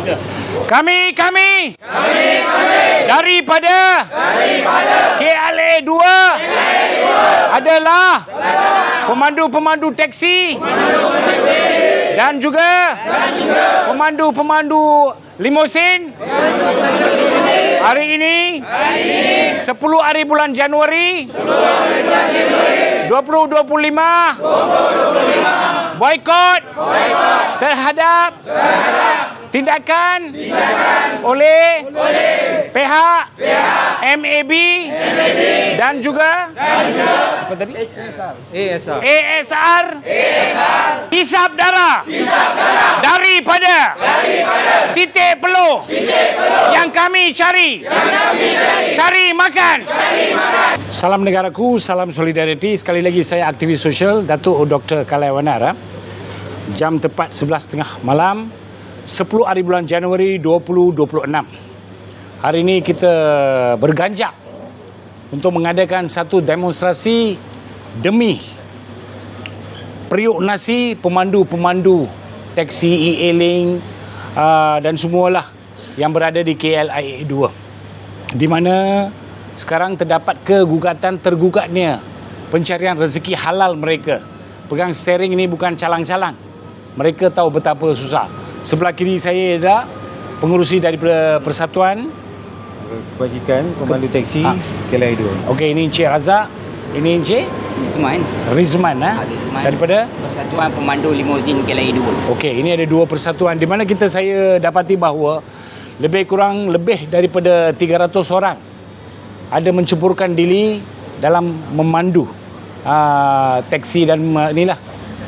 Kami kami. Kami kami. Daripada daripada KLA 2 adalah pemandu-pemandu teksi dan juga pemandu-pemandu limosin. Hari ini 10 hari bulan Januari 2025 boikot terhadap tindakan oleh pihak MAB dan juga apa tadi? ASR. ASR hisap darah daripada titik peluh yang kami cari. cari. Makan. Salam negaraku salam solidariti. Sekali lagi saya aktivis sosial Datuk Dr. Kalaiwanara jam tepat 11.30 malam 10 hari bulan Januari 2026 hari ini kita berganjak untuk mengadakan satu demonstrasi demi periuk nasi pemandu-pemandu teksi e-hailing uh, dan semualah yang berada di KLIA 2 di mana sekarang terdapat kegugatan tergugatnya pencarian rezeki halal mereka. Pegang steering ini bukan calang-calang. Mereka tahu betapa susah sebelah kiri saya ada pengurusi daripada persatuan Kebajikan Pemandu Teksi Ah. KLI 2. okey ini Encik Razak ini Encik Ismail Rizman ha? Ali Ismail. daripada Persatuan Pemandu Limosin KLI 2 Okey, ini ada dua persatuan di mana kita saya dapati bahawa lebih kurang lebih daripada 300 orang ada menceburkan diri dalam memandu uh, teksi dan uh, inilah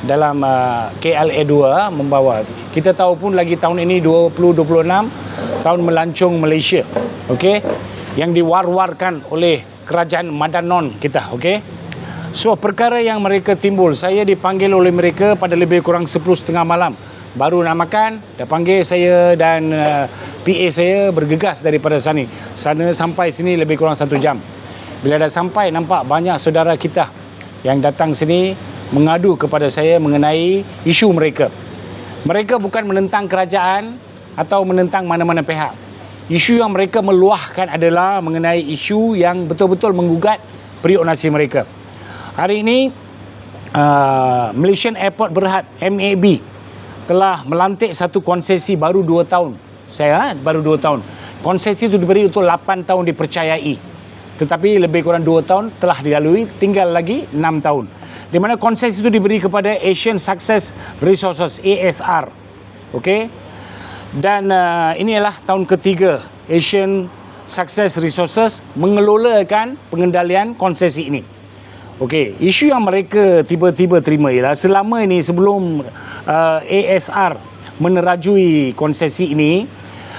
dalam uh, KLA 2 membawa. Kita tahu pun lagi tahun ini 2026 tahun melancong Malaysia. Okey. Yang diwar-warkan oleh kerajaan Madanon kita, okey. So perkara yang mereka timbul Saya dipanggil oleh mereka pada lebih kurang 10.30 malam Baru nak makan Dah panggil saya dan uh, PA saya bergegas daripada sana Sana sampai sini lebih kurang satu jam Bila dah sampai nampak banyak saudara kita Yang datang sini mengadu kepada saya mengenai isu mereka Mereka bukan menentang kerajaan Atau menentang mana-mana pihak Isu yang mereka meluahkan adalah mengenai isu yang betul-betul menggugat periuk nasi mereka Hari ini uh, Malaysian Airport Berhad MAB telah melantik satu konsesi baru 2 tahun. Saya ha, baru 2 tahun. Konsesi itu diberi untuk 8 tahun dipercayai. Tetapi lebih kurang 2 tahun telah dilalui, tinggal lagi 6 tahun. Di mana konsesi itu diberi kepada Asian Success Resources ASR. Okey. Dan uh, ini adalah tahun ketiga Asian Success Resources mengelolakan pengendalian konsesi ini. Okey, isu yang mereka tiba-tiba terima ialah selama ini sebelum uh, ASR menerajui konsesi ini,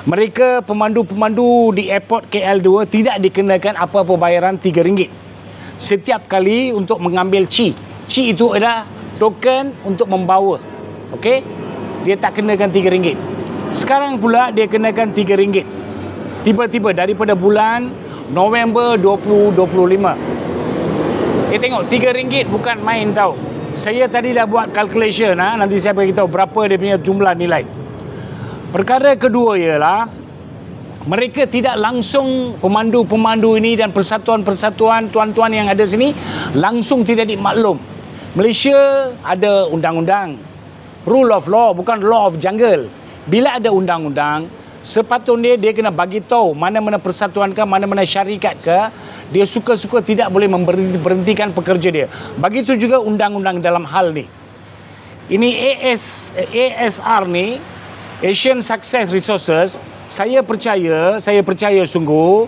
mereka pemandu-pemandu di airport KL2 tidak dikenakan apa-apa bayaran RM3 setiap kali untuk mengambil ci. Ci itu adalah token untuk membawa. Okey? Dia tak kenakan RM3. Sekarang pula dia kenakan RM3. Tiba-tiba daripada bulan November 2025 Eh tengok RM3 bukan main tau. Saya tadi dah buat calculation ha? nanti saya bagi tahu berapa dia punya jumlah nilai. Perkara kedua ialah mereka tidak langsung pemandu-pemandu ini dan persatuan-persatuan tuan-tuan yang ada sini langsung tidak dimaklum. Malaysia ada undang-undang. Rule of law bukan law of jungle. Bila ada undang-undang, sepatutnya dia kena bagi tahu mana-mana persatuan ke, mana-mana syarikat ke, dia suka-suka tidak boleh memberhentikan pekerja dia. Begitu juga undang-undang dalam hal ni. Ini AS, ASR ni, Asian Success Resources, saya percaya, saya percaya sungguh,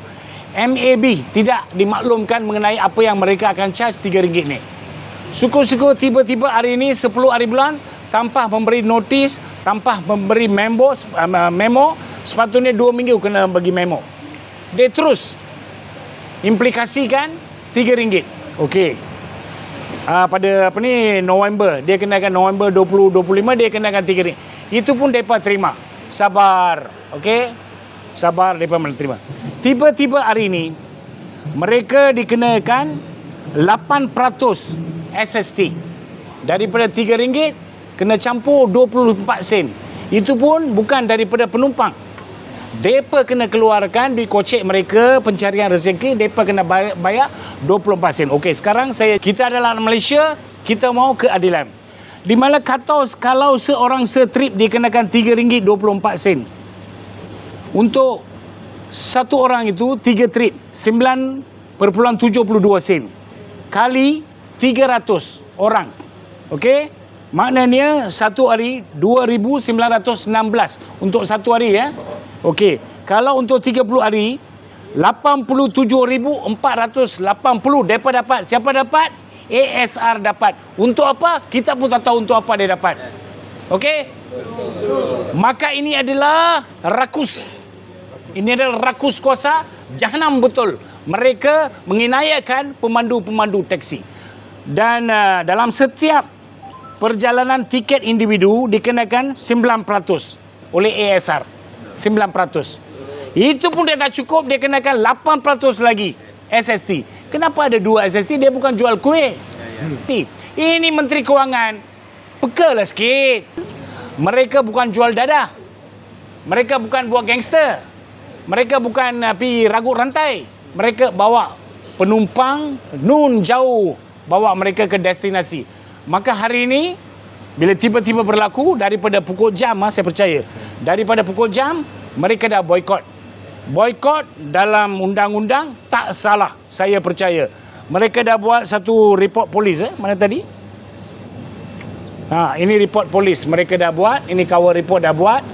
MAB tidak dimaklumkan mengenai apa yang mereka akan charge RM3 ni. Syukur-syukur tiba-tiba hari ini 10 hari bulan tanpa memberi notis, tanpa memberi memo, uh, memo sepatutnya 2 minggu kena bagi memo. Dia terus implikasikan RM3. Okey. Uh, pada apa ni November dia kenakan November 2025 dia kenakan RM3. Itu pun depa terima. Sabar. Okey. Sabar depa menerima. Tiba-tiba hari ini mereka dikenakan 8% SST. Daripada RM3 kena campur 24 sen. Itu pun bukan daripada penumpang. Depa kena keluarkan duit kocek mereka pencarian rezeki depa kena bayar, bayar 24 sen. Okey, sekarang saya kita adalah Malaysia, kita mau keadilan. Di mana kata kalau seorang setrip dikenakan RM3.24 sen. Untuk satu orang itu tiga trip 9.72 sen kali 300 orang. Okey? Maknanya satu hari 2916 untuk satu hari ya. Okey. Kalau untuk 30 hari 87,480 depa dapat. Siapa dapat? ASR dapat. Untuk apa? Kita pun tak tahu untuk apa dia dapat. Okey? Maka ini adalah rakus. Ini adalah rakus kuasa jahanam betul. Mereka menginayahkan pemandu-pemandu teksi. Dan uh, dalam setiap perjalanan tiket individu dikenakan 9% oleh ASR. 9%. Itu pun dia tak cukup, dia kenakan 8% lagi SST. Kenapa ada dua SST? Dia bukan jual kuih. Ini Menteri Kewangan. Peka lah sikit. Mereka bukan jual dadah. Mereka bukan buat gangster. Mereka bukan uh, pergi ragut rantai. Mereka bawa penumpang nun jauh bawa mereka ke destinasi. Maka hari ini bila tiba-tiba berlaku daripada pukul jam ah, saya percaya daripada pukul jam mereka dah boykot. Boykot dalam undang-undang tak salah saya percaya. Mereka dah buat satu report polis eh mana tadi? Ha, ini report polis mereka dah buat, ini kawal report dah buat.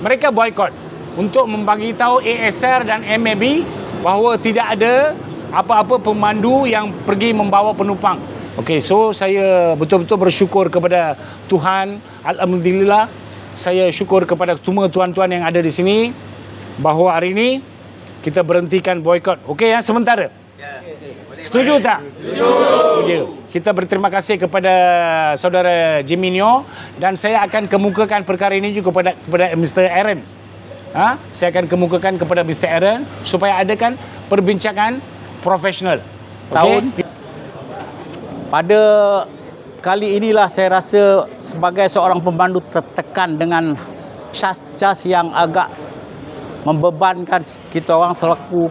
Mereka boykot untuk membagi tahu ASR dan MAB bahawa tidak ada apa-apa pemandu yang pergi membawa penumpang. Okey, so saya betul-betul bersyukur kepada Tuhan. Alhamdulillah, saya syukur kepada semua tuan-tuan yang ada di sini bahawa hari ini kita berhentikan boykot. Okey ya, sementara. Setuju tak? Setuju. Kita berterima kasih kepada saudara Jiminio dan saya akan kemukakan perkara ini juga kepada kepada Mr. Aaron. Ha? Saya akan kemukakan kepada Mr. Aaron supaya adakan perbincangan profesional. Tahun pada kali inilah saya rasa sebagai seorang pemandu tertekan dengan cas-cas yang agak membebankan kita orang selaku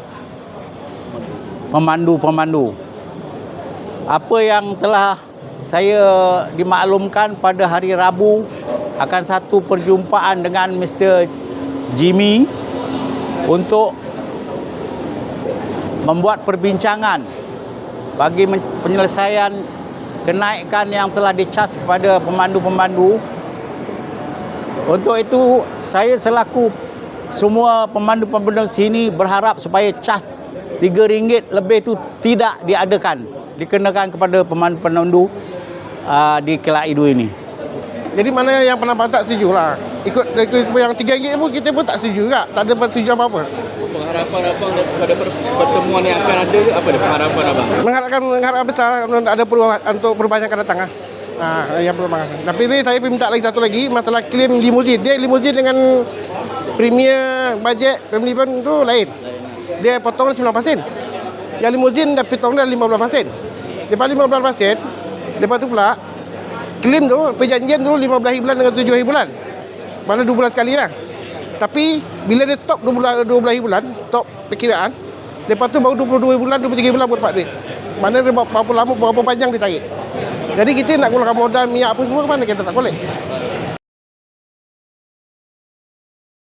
pemandu-pemandu. Apa yang telah saya dimaklumkan pada hari Rabu akan satu perjumpaan dengan Mr. Jimmy untuk membuat perbincangan bagi penyelesaian kenaikan yang telah dicas kepada pemandu-pemandu. Untuk itu saya selaku semua pemandu-pemandu sini berharap supaya cas RM3 lebih itu tidak diadakan dikenakan kepada pemandu-pemandu uh, di Kelak Idu ini. Jadi mana yang pendapat tak setuju lah. Ikut, ikut yang RM3 pun kita pun tak setuju juga. Tak ada persetujuan apa-apa. Pengharapan abang pada pertemuan yang akan ada apa dia pengharapan abang? Mengharapkan mengharapkan besar ada perubahan untuk akan datang lah. Ha, yang perubahan. Tapi ni saya minta lagi satu lagi masalah klaim limusin. Dia limusin dengan premier bajet family van tu lain. Dia potong 9%. Yang limusin dah potong dah 15%. Lepas 15%, lepas tu pula klaim tu perjanjian dulu 15 bulan dengan 7 bulan. Mana 2 bulan sekali lah. Tapi bila dia top 12 12 bulan, top perkiraan, lepas tu baru 22 bulan, 23 bulan buat dapat duit. Mana dia berapa lama, berapa panjang dia tarik. Jadi kita nak keluarkan modal minyak apa semua mana kita nak boleh.